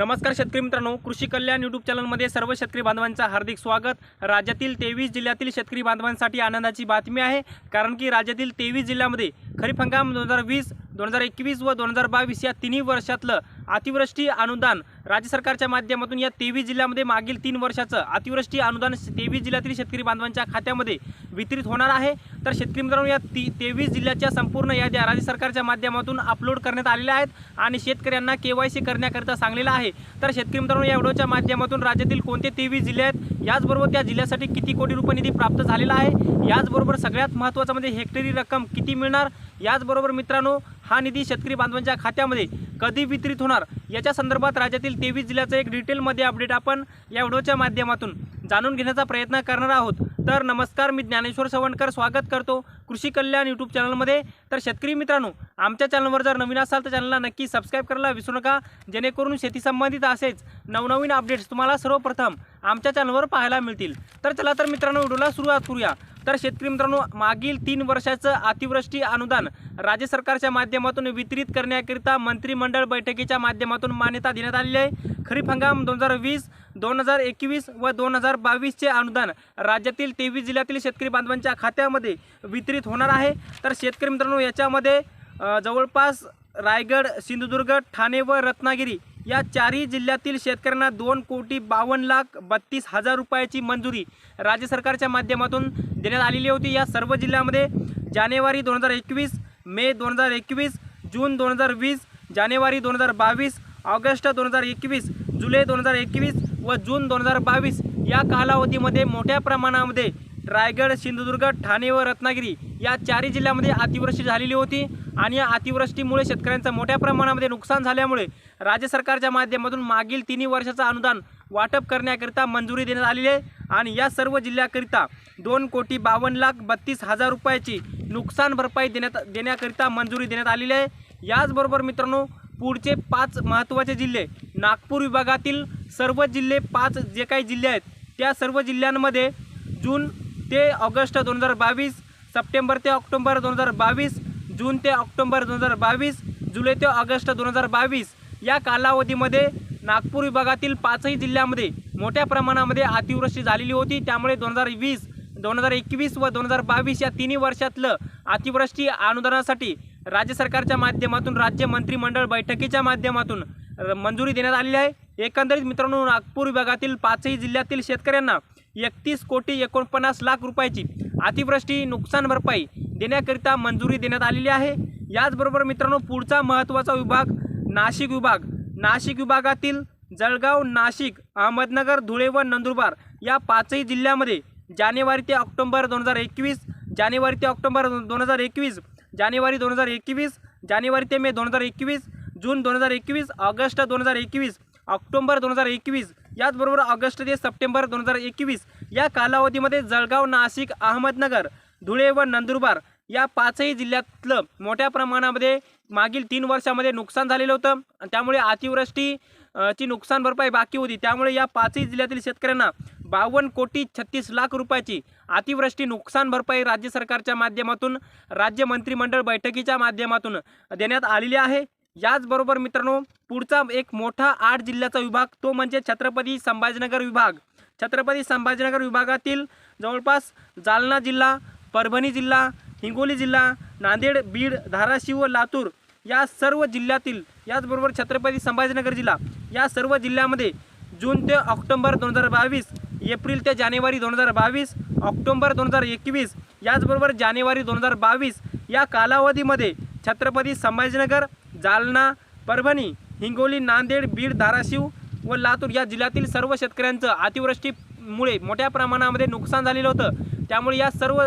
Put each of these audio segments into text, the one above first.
नमस्कार शेतकरी मित्रांनो कृषी कल्याण यूट्यूब चॅनलमध्ये सर्व शेतकरी बांधवांचं हार्दिक स्वागत. राज्यातील तेवीस जिल्ह्यातील शेतकरी बांधवांसाठी आनंदाची बातमी आहे कारण की राज्यातील तेवीस जिल्ह्यामध्ये खरीप हंगाम दोन हजार वीस दोन हजार एकवीस व दोन हजार बावीस या तिन्ही वर्षातलं अतिवृष्टी अनुदान. राज्य सरकारच्या माध्यमातून या तेवीस जिल्ह्यामध्ये मागील तीन वर्षाचं अतिवृष्टी अनुदान तेवीस जिल्ह्यातील शेतकरी बांधवांच्या खात्यामध्ये वितरित होणार आहे. तर शेतकरी मित्रांनो या ती तेवीस जिल्ह्याच्या संपूर्ण याद्या राज्य सरकारच्या माध्यमातून अपलोड करण्यात आलेल्या आहेत आणि शेतकऱ्यांना के वाय सी करण्याकरिता सांगलेलं आहे. तर शेतकरी मित्रांनो या व्हिडिओच्या माध्यमातून राज्यातील कोणते तेवीस जिल्हे आहेत याचबरोबर त्या जिल्ह्यासाठी किती कोटी रुपये निधी प्राप्त झालेला आहे याचबरोबर सगळ्यात महत्त्वाचं म्हणजे हेक्टरी रक्कम किती मिळणार याचबरोबर मित्रांनो हा निधी शेतकरी बांधवांच्या खात्यामध्ये कधी वितरित होणार याच्या संदर्भात राज्यातील तेवीस जिल्ह्याचं एक डिटेलमध्ये अपडेट आपण या व्हिडिओच्या माध्यमातून जाणून घेण्याचा प्रयत्न करणार आहोत. तर नमस्कार मी ज्ञानेश्वर सवणकर स्वागत करतो कृषी कल्याण यूट्यूब चॅनलमध्ये. तर शेतकरी मित्रांनो आमच्या चॅनलवर जर नवीन असाल तर चॅनलला नक्की सबस्क्राईब करायला विसरू नका. जेणेकरून शेती संबंधित असेच नवनवीन अपडेट्स तुम्हाला सर्वप्रथम आमच्या चॅनलवर पाहायला मिळतील. तर चला तर मित्रांनो व्हिडिओला सुरुवात करूया. तर शेतकरी मित्रांनो मागील तीन वर्षाचं अतिवृष्टी अनुदान राज्य सरकारच्या माध्यमातून वितरित करण्याकरिता मंत्रिमंडळ बैठकीच्या माध्यमातून मान्यता देण्यात आलेली आहे. खरीप हंगाम दोन हजार वीस दोन हजार एकवीस व दोन हजार बावीसचे अनुदान राज्यातील तेवीस जिल्ह्यातील शेतकरी बांधवांच्या खात्यामध्ये वितरित होणार आहे. तर शेतकरी मित्रांनो याच्यामध्ये जवळपास रायगड सिंधुदुर्ग ठाणे व रत्नागिरी या चारही जिल्ह्यातील शेतकऱ्यांना दोन कोटी बावन्न लाख बत्तीस हजार रुपयाची मंजुरी राज्य सरकारच्या माध्यमातून देण्यात आलेली होती. या सर्व जिल्ह्यामध्ये जानेवारी दोन हजार एकवीस मे दोन हजार एकवीस जून दोन हजार वीस जानेवारी दोन हजार बावीस ऑगस्ट दोन हजार एकवीस जुलै दोन हजार एकवीस व जून दोन हजार बावीस या कालावधीमध्ये मोठ्या प्रमाणामध्ये रायगड सिंधुदुर्ग ठाणे व रत्नागिरी या चारही जिल्ह्यामध्ये अतिवृष्टी झालेली होती आणि या अतिवृष्टीमुळे शेतकऱ्यांचं मोठ्या प्रमाणामध्ये नुकसान झाल्यामुळे राज्य सरकारच्या माध्यमातून मागील तिन्ही वर्षाचं अनुदान वाटप करण्याकरिता मंजुरी देण्यात आलेली आहे. आणि या सर्व जिल्ह्याकरिता दोन कोटी बावन्न लाख बत्तीस हजार रुपयाची नुकसान भरपाई देण्यात देण्याकरिता मंजुरी देण्यात आलेली आहे. याचबरोबर मित्रांनो पुढचे पाच महत्त्वाचे जिल्हे नागपूर विभागातील सर्व जिल्हे पाच जे काही जिल्हे आहेत त्या सर्व जिल्ह्यांमध्ये जून ते ऑगस्ट दोन हजार बावीस सप्टेंबर ते ऑक्टोंबर दोन हजार बावीस जून ते ऑक्टोंबर दोन हजार बावीस जुलै ते ऑगस्ट दोन हजार बावीस. या कालावधीमध्ये नागपूर विभागातील पाचही जिल्ह्यामध्ये मोठ्या प्रमाणामध्ये अतिवृष्टी झालेली होती. त्यामुळे दोन हजार वीस दोन हजार एकवीस व दोन हजार बावीस या तिन्ही वर्षातलं अतिवृष्टी अनुदानासाठी राज्य सरकारच्या माध्यमातून राज्य मंत्रिमंडळ बैठकीच्या माध्यमातून मंजुरी देण्यात आलेली आहे. एकंदरीत मित्रांनो नागपूर विभागातील पाचही जिल्ह्यातील शेतकऱ्यांना एकतीस कोटी एकोणपन्नास लाख रुपयाची अतिवृष्टी नुकसान भरपाई देण्याकरिता मंजुरी देण्यात आलेली आहे. याचबरोबर मित्रांनो पुढचा महत्त्वाचा विभाग नाशिक विभाग. नाशिक विभागातील जळगाव नाशिक अहमदनगर धुळे व नंदुरबार या पाचही जिल्ह्यामध्ये जानेवारी ते ऑक्टोंबर दोन हजार एकवीस जानेवारी ते ऑक्टोंबर दोन हजार एकवीस जानेवारी दोन हजार एकवीस जानेवारी ते मे दोन हजार एकवीस जून दोन हजार एकवीस ऑगस्ट दोन हजार एकवीस ऑक्टोंबर दोन हजार एकवीस याचबरोबर ऑगस्ट ते सप्टेंबर दोन हजार एकवीस या कालावधीमध्ये जळगाव नाशिक अहमदनगर धुळे व नंदुरबार या पाचही जिल्ह्यातलं मोठ्या प्रमाणामध्ये मागील तीन वर्षामध्ये नुकसान झालेलं होतं. त्यामुळे अतिवृष्टी ची नुकसान भरपाई बाकी होती. त्यामुळे या पाचही जिल्ह्यातील शेतकऱ्यांना बावन्न कोटी छत्तीस लाख रुपयाची अतिवृष्टी नुकसान भरपाई राज्य सरकारच्या माध्यमातून राज्य मंत्रिमंडळ बैठकीच्या माध्यमातून देण्यात आलेली आहे. याचबरोबर मित्रांनो पुढचा एक मोठा आठ जिल्ह्याचा विभाग तो म्हणजे छत्रपती संभाजीनगर विभाग. छत्रपती संभाजीनगर विभागातील जवळपास जालना जिल्हा परभणी जिल्हा हिंगोली जिल्हा नांदेड बीड धाराशिव व लातूर या सर्व जिल्ह्यातील याचबरोबर छत्रपती संभाजीनगर जिल्हा या सर्व जिल्ह्यामध्ये जून ते ऑक्टोंबर दोन हजार बावीस एप्रिल ते जानेवारी दोन हजार बावीस ऑक्टोंबर दोन हजार एकवीस याचबरोबर जानेवारी दोन हजार बावीस या कालावधीमध्ये छत्रपती संभाजीनगर जालना परभणी हिंगोली नांदेड बीड धाराशिव व लातूर या जिल्ह्यातील सर्व शेतकऱ्यांचं अतिवृष्टीमुळे मोठ्या प्रमाणामध्ये नुकसान झालेलं होतं. त्यामुळे या सर्व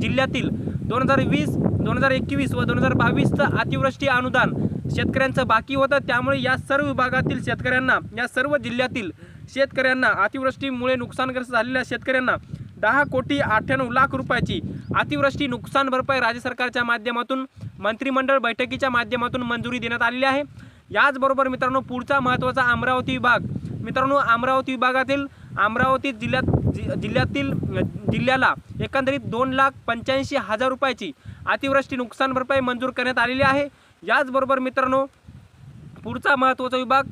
जिल्ह्यातील दोन हजार वीस दोन हजार एकवीस व दोन हजार बावीसचं अतिवृष्टी अनुदान शेतकऱ्यांचं बाकी होतं. त्यामुळे या सर्व विभागातील शेतकऱ्यांना या सर्व जिल्ह्यातील शेतकऱ्यांना अतिवृष्टीमुळे नुकसानग्रस्त झालेल्या शेतकऱ्यांना दहा कोटी अठ्ठ्याण्णव लाख रुपयाची अतिवृष्टी नुकसान भरपाई राज्य सरकारच्या माध्यमातून मंत्रिमंडळ बैठकीच्या माध्यमातून मंजुरी देण्यात आलेली आहे. याचबरोबर मित्रांनो पुढचा महत्त्वाचा अमरावती विभाग. मित्रांनो अमरावती विभागातील अमरावती जिल्ह्यात जि जिल्ह्यातील जिल्ह्याला एकंदरीत दोन लाख पंच्याऐंशी हजार रुपयाची अतिवृष्टी नुकसान भरपाई मंजूर करण्यात आलेली आहे. याचबरोबर मित्रांनो पुढचा महत्त्वाचा विभाग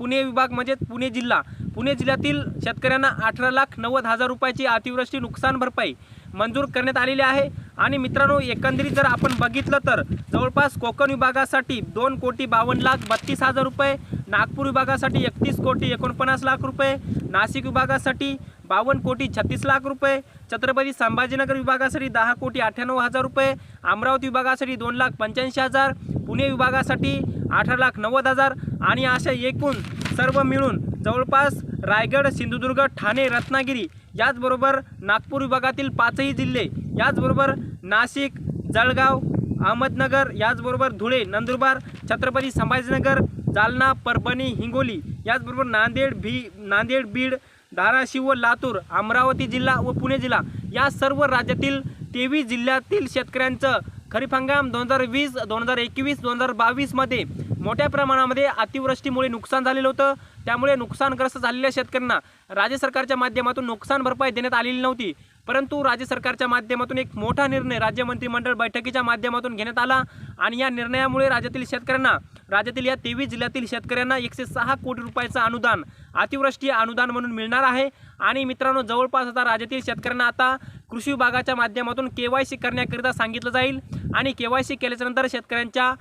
पुणे विभाग म्हणजे पुणे जिल्हा. पुणे जिल्ह्यातील शेतकऱ्यांना अठरा लाख नव्वद हजार रुपयाची अतिवृष्टी नुकसान भरपाई मंजूर करण्यात आलेली आहे. आणि मित्रांनो एकंदरीत जर आपण बघितलं तर जवळपास कोकण विभागासाठी दोन कोटी बावन्न लाख बत्तीस हजार रुपये नागपूर विभागासाठी एकतीस कोटी एकोणपन्नास लाख रुपये नाशिक विभागासाठी बावन्न कोटी छत्तीस लाख रुपये छत्रपती संभाजीनगर विभागासाठी दहा कोटी अठ्ठ्याण्णव हजार रुपये अमरावती विभागासाठी दोन लाख पंच्याऐंशी हजार पुणे विभागासाठी अठरा लाख नव्वद हजार आणि अशा एकूण सर्व मिळून जवळपास रायगड सिंधुदुर्ग ठाणे रत्नागिरी याचबरोबर नागपूर विभागातील पाचही जिल्हे याचबरोबर नाशिक जळगाव अहमदनगर याचबरोबर धुळे नंदुरबार छत्रपती संभाजीनगर जालना परभणी हिंगोली याचबरोबर नांदेड भी नांदेड बीड धाराशिव व लातूर अमरावती जिल्हा व पुणे जिल्हा या सर्व राज्यातील तेवीस जिल्ह्यातील शेतकऱ्यांचं खरीप हंगाम दोन हजार वीस दोन हजार एकवीस दोन हजार बावीसमध्ये मोठ्या प्रमाणामध्ये अतिवृष्टीमुळे नुकसान झालेलं होतं. त्यामुळे नुकसानग्रस्त झालेल्या शेतकऱ्यांना राज्य सरकारच्या माध्यमातून नुकसान भरपाई देण्यात आलेली नव्हती. परंतु राज्य सरकारच्या माध्यमातून एक मोठा निर्णय राज्य मंत्रिमंडळ बैठकीच्या माध्यमातून घेण्यात आला आणि या निर्णयामुळे राज्यातील शेतकऱ्यांना राज्यातील या तेवीस जिल्ह्यातील शेतकऱ्यांना एकशे सहा कोटी रुपयाचं अनुदान अतिवृष्टी अनुदान म्हणून मिळणार आहे. आणि मित्रांनो जवळपास आता राज्यातील शेतकऱ्यांना आता कृषी विभागाच्या माध्यमातून के वाय सी करण्याकरिता सांगितलं जाईल आणि के वाय सी केल्याच्यानंतर शेतकऱ्यांच्या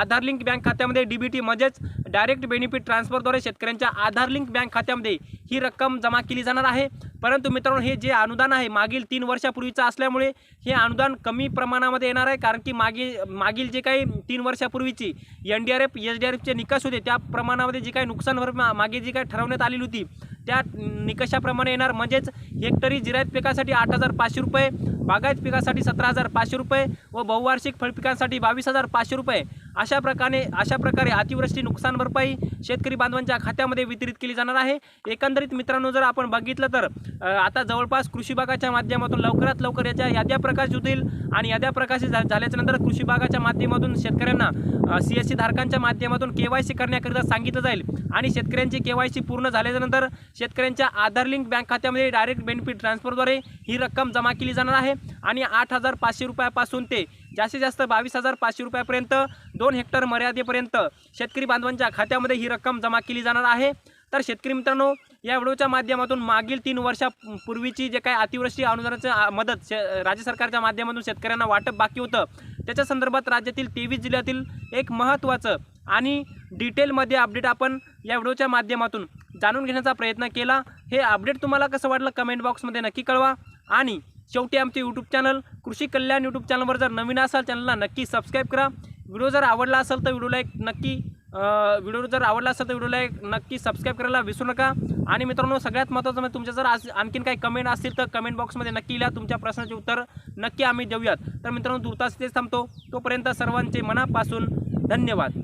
आधार लिंक बँक खात्यामध्ये डी बी टी म्हणजेच डायरेक्ट बेनिफिट ट्रान्सफरद्वारे शेतकऱ्यांच्या आधार लिंक बँक खात्यामध्ये ही रक्कम जमा केली जाणार आहे. परंतु मित्रांनो हे जे अनुदान आहे मागील तीन वर्षापूर्वीचं असल्यामुळे हे अनुदान कमी प्रमाणामध्ये येणार आहे कारण की मागील मागील जे काही तीन वर्षापूर्वीची N D R F S D R एफचे निकष होते त्या प्रमाणामध्ये जी काही नुकसान भरपाई मागे जी काही ठरवण्यात आलेली होती त्या निकषाप्रमाणे येणार. म्हणजेच हेक्टरी जिरायत पिकासाठी आठ हजार पाचशे रुपये बागायत पिकासाठी सतरा हजार पाचशे रुपये व बहुवार्षिक फळपिकांसाठी बावीस हजार पाचशे रुपये. अशा प्रकारे अशा प्रकारे अतिवृष्टी नुकसान भरपाई शेतकरी बांधवांच्या खात्यामध्ये वितरित केली जाणार आहे. एकंदरीत मित्रांनो जर आपण बघितलं तर आता जवळपास कृषी विभागाच्या माध्यमातून लवकरात लवकर याच्या याद्या प्रकाशित होतील आणि याद्या प्रकाशित झा झाल्याच्यानंतर कृषी विभागाच्या माध्यमातून शेतकऱ्यांना सी एस सी धारकांच्या माध्यमातून के वाय सी करण्याकरिता सांगितलं जाईल आणि शेतकऱ्यांची के वाय सी पूर्ण झाल्याच्यानंतर शेतकऱ्यांच्या आधार लिंक बँक खात्यामध्ये डायरेक्ट बेनिफिट ट्रान्सफरद्वारे ही रक्कम जमा केली जाणार आहे आणि आठ हजार पाचशे रुपयापासून ते जास्तीत जास्त बावीस हजार पाचशे रुपयापर्यंत दोन हेक्टर मर्यादेपर्यंत शेतकरी बांधवांच्या खात्यामध्ये ही रक्कम जमा केली जाणार आहे. तर शेतकरी मित्रांनो या व्हिडिओच्या माध्यमातून मागील तीन वर्षापूर्वीची जे काही अतिवृष्टी अनुदानाचं मदत शे राज्य सरकारच्या माध्यमातून शेतकऱ्यांना वाटप बाकी होतं त्याच्या संदर्भात राज्यातील तेवीस जिल्ह्यातील एक महत्त्वाचं आणि डिटेलमध्ये अपडेट आपण या व्हिडिओच्या माध्यमातून जाणून घेण्याचा प्रयत्न केला. हे अपडेट तुम्हाला कसं वाटलं कमेंट बॉक्समध्ये नक्की कळवा आणि शेवटी आमचे यूट्यूब चॅनल कृषी कल्याण यूट्यूब चॅनलवर जर नवीन असाल चॅनलला नक्की सबस्क्राईब करा. व्हिडिओ जर आवडला असेल तर व्हिडिओला एक नक्की व्हिडिओ जर आवडला असेल तर व्हिडिओला एक नक्की सबस्क्राईब करायला विसरू नका. आणि मित्रांनो सगळ्यात महत्त्वाचं म्हणजे तुमच्या जर आज आणखीन काही कमेंट असतील तर कमेंट बॉक्समध्ये नक्की लिहा. तुमच्या प्रश्नाचे उत्तर नक्की आम्ही देऊयात. तर मित्रांनो तुर्तास तेच थांबतो. तोपर्यंत सर्वांचे मनापासून धन्यवाद.